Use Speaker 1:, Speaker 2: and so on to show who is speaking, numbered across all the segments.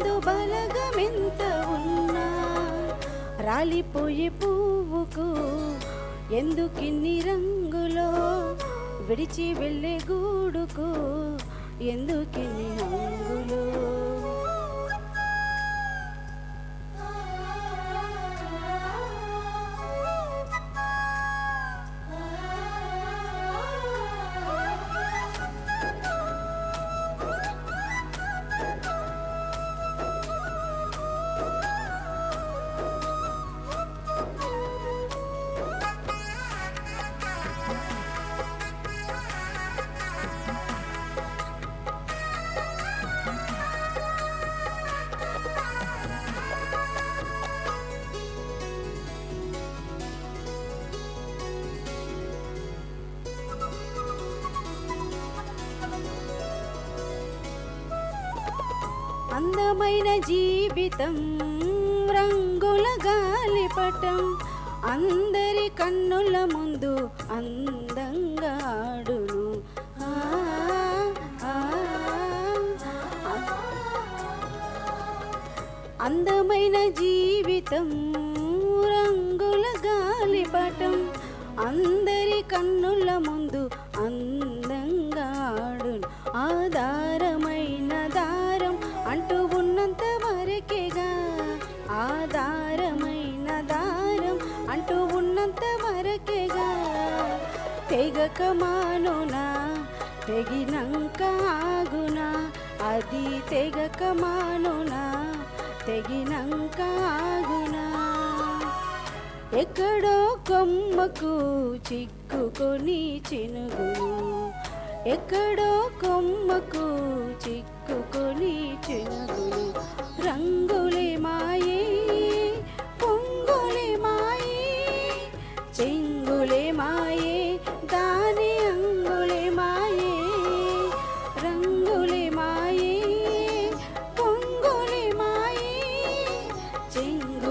Speaker 1: బంధుబలగమెంత ఉన్నా? రాలిపోయే పువ్వుకు ఎందుకిన్ని రంగులో విడిచి వెళ్ళే గూడుకు? ఎందుకిన్ని రంగులో? అందమైన జీవితం రంగుల గాలిపటం అందరి కన్నుల ముందు అందంగా ఆడును. అందమైన జీవితం రంగుల గాలిపటం అందరి కన్నుల ముందు అందంగా ఆడును. ఆధారమ తెగక మానునా తెగినంక ఆగునా? అది తెగక మానునా తెగినంక ఆగునా? ఎక్కడో కొమ్మకు చిక్కుకొని చినుగును ఎక్కడో కొమ్మకు చిక్కుకొని చినుగును రంగు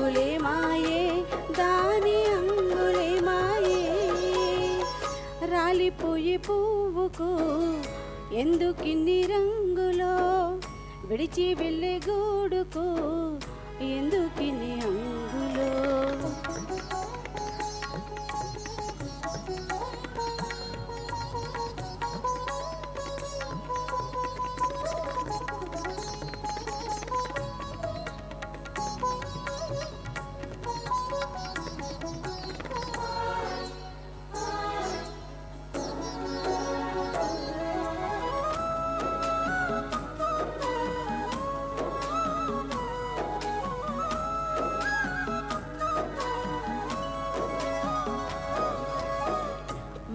Speaker 1: అంగులే మాయే దాని అంగులే మాయే. రాలిపోయే పువ్వుకు ఎందుకిన్ని రంగులో విడిచి వెళ్ళే గూడుకు ఎందుకిన్ని అంగులో?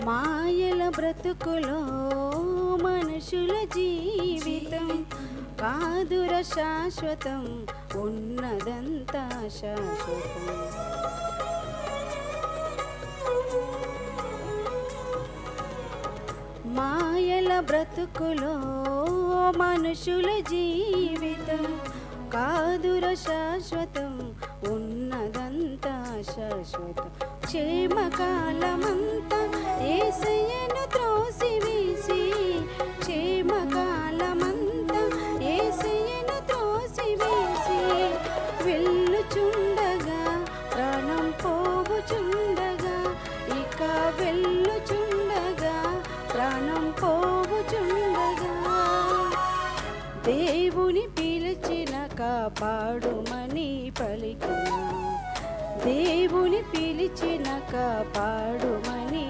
Speaker 1: మాయల బ్రతుకులో మనుషుల జీవితం. కాదుర శాశ్వతం ఉన్నదంతా శాశ్వతం. మాయల బ్రతుకులో మనుషుల జీవితం. కాదుర శాశ్వతం ఉన్నదంతా శాశ్వతం. క్షేమకాలమంతా ఏసయ్యను త్రోసివేసి క్షేమకాలమంతా ఏసయ్యను త్రోసివేసి వెళ్ళుచుండగా ప్రాణం పోవుచుండగా ఇక వెళ్ళుచుండగా ప్రాణం పోవుచుండగా దేవుని పిలిచిన కాపాడుమని పలికిన. దేవుని పిలిచిన కాపాడుమని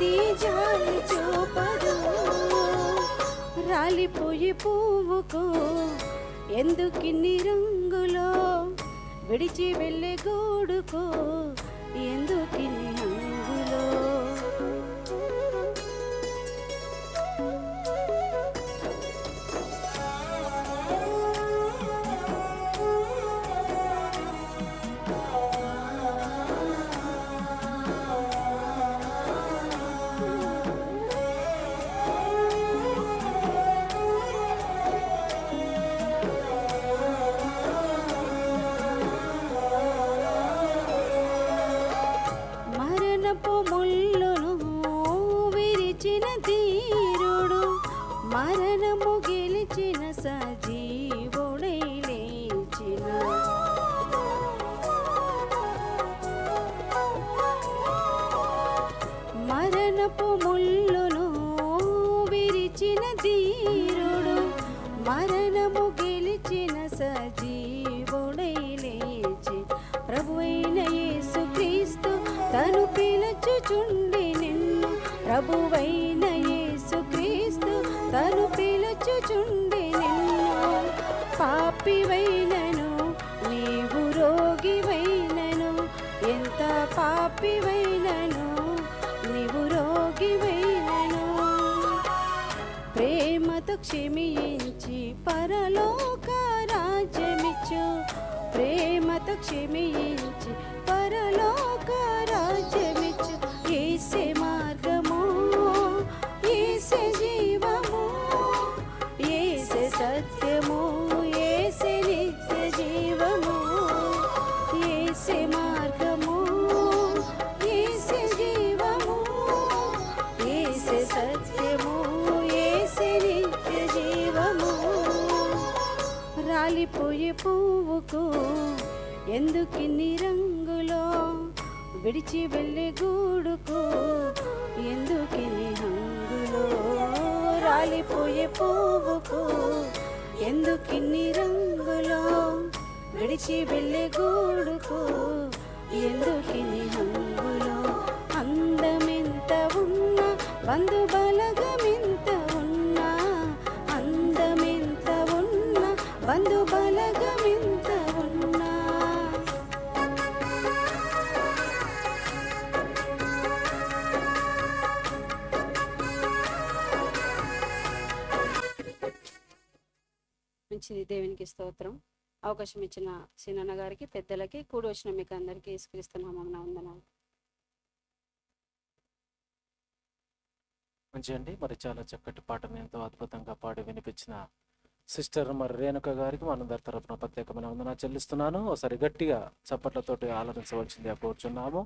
Speaker 1: నది జాలి చూపదు. రాలిపోయే పువ్వుకు ఎందుకిన్ని రంగులో విడిచి వెళ్ళే గోడుకు? ఎందుకిన్ని మరణము గెలిచిన సజీవుడై లేచిన. మరణపు ముళ్ళును విరిచిన తీరుడు మరణము గెలిచిన సజీవుడై లేచి. ప్రభువైన యేసుక్రీస్తు తను పిలచుచుండి నిన్ను. ప్రభువైన పాపివైనను నీవు రోగివైనను ఎంత పాపివైనను నీవు రోగివైనను. ప్రేమతో క్షమించి పరలోక ఎందుకిన్ని రంగులో విడిచి వెళ్ళే గూడుకు? ఎందుకిన్ని రంగులో రాలిపోయే పువ్వుకు? ఎందుకిన్ని రంగులో విడిచి వెళ్ళే గూడుకు? మంచిది దేవునికి స్తోత్రం. అవకాశం ఇచ్చిన సినన్న గారికి పెద్దలకి కూడి వచ్చిన మీకు అందరికీ ఇసుక్రీస్తున్నామన్న వందనాలు.
Speaker 2: మంచి అండి. మరి చాలా చక్కటి పాటను ఎంతో అద్భుతంగా పాడి వినిపించిన సిస్టర్ మరి రేణుక గారికి మనందరి తరఫున ప్రత్యేకమైన వందన చెల్లిస్తున్నాను. ఒకసారి గట్టిగా చప్పట్లతోటి ఆలోచించవలసిందిగా కోరుచున్నాము.